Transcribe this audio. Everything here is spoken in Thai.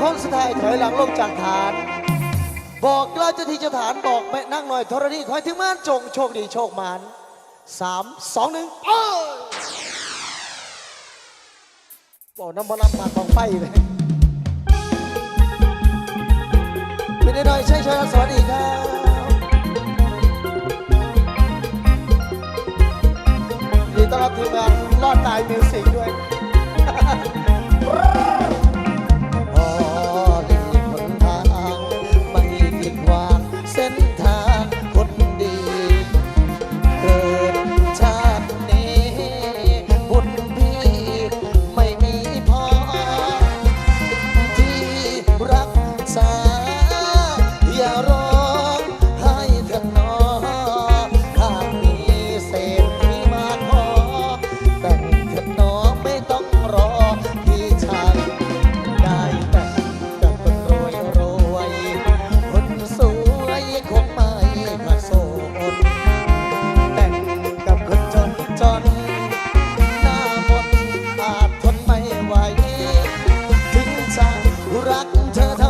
พ้นสุดท้ายถอยหลังลงจากฐาน บอกเล่าเจ้าที่เจ้าฐานบอกแม่นั่งหน่อยธรณีคอยถึงม่านจงโชคดีโชคหมานสามสองหนึ่งเอ้ยบอกน้ำมันลำมาของไฟเลยเป็นได้หน่อยใช่ใช่สวัสดีครับยินดีต้อนรับทีมงานรอดตายมิวสิกด้วย Thơ